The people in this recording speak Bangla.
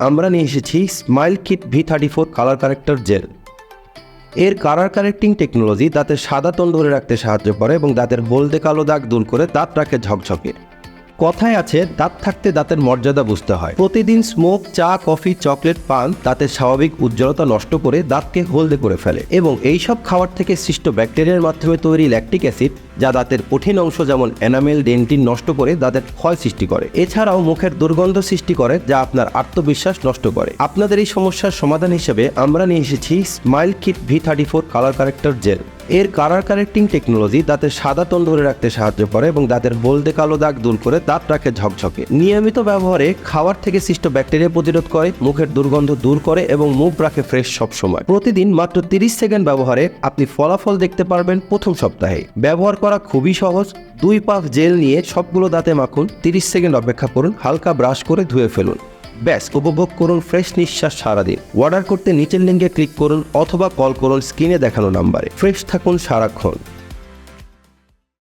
আমরা নিয়ে এসেছি smile kit V thirty four colour corrector gel এর কালার কারেক্টিং টেকনোলজি দাঁতের সাদা টোন ধরে রাখতে সাহায্য করে এবং দাঁতের হলদে কালো দাগ দূর করে দাঁত রাখে ঝকঝকে। কথায় আছে, দাঁত থাকতে দাঁতের মর্যাদা বুঝতে হয়। প্রতিদিন স্মোক চা কফি চকলেট পান, দাঁতের স্বাভাবিক উজ্জ্বলতা নষ্ট করে দাঁতকে হলদে করে ফেলে। এবং এই সব খাবার থেকে সৃষ্ট ব্যাকটেরিয়ার মাধ্যমে তৈরি ল্যাকটিক অ্যাসিড যা দাঁতের কঠিন অংশ যেমন এনামেল, ডেন্টিন নষ্ট করে দাঁতের ক্ষয় সৃষ্টি করে। এছাড়াও মুখের দুর্গন্ধ সৃষ্টি করে, যা আপনার আত্মবিশ্বাস নষ্ট করে। আপনাদের এই সমস্যার সমাধান হিসেবে আমরা নিয়ে এসেছি smile kit V thirty four colour corrector gel এর কালার কারেক্টিং টেকনোলজি দাঁতের সাদা টোন ধরে রাখতে সাহায্য করে এবং দাঁতের হলদে কালো দাগ দূর করে দাঁত রাখে ঝকঝকে। নিয়মিত ব্যবহারে খাওয়ার থেকে সৃষ্ট ব্যাকটেরিয়া প্রতিরোধ করে, মুখের দুর্গন্ধ দূর করে এবং মুখ রাখে ফ্রেশ সব সময় প্রতিদিন মাত্র তিরিশ সেকেন্ড ব্যবহারে আপনি ফলাফল দেখতে পারবেন প্রথম সপ্তাহে। ব্যবহার করা খুবই সহজ। দুই পাফ জেল নিয়ে সবগুলো দাঁতে মাখুন, তিরিশ সেকেন্ড অপেক্ষা করুন, হালকা ব্রাশ করে ধুয়ে ফেলুন। ব্যাস, উপভোগ করুন ফ্রেশ নিঃশ্বাস সারাদিন। অর্ডার করতে নিচের লিঙ্কে ক্লিক করুন অথবা কল করুন স্ক্রিনে দেখানো নাম্বারে। ফ্রেশ থাকুন সারাক্ষণ।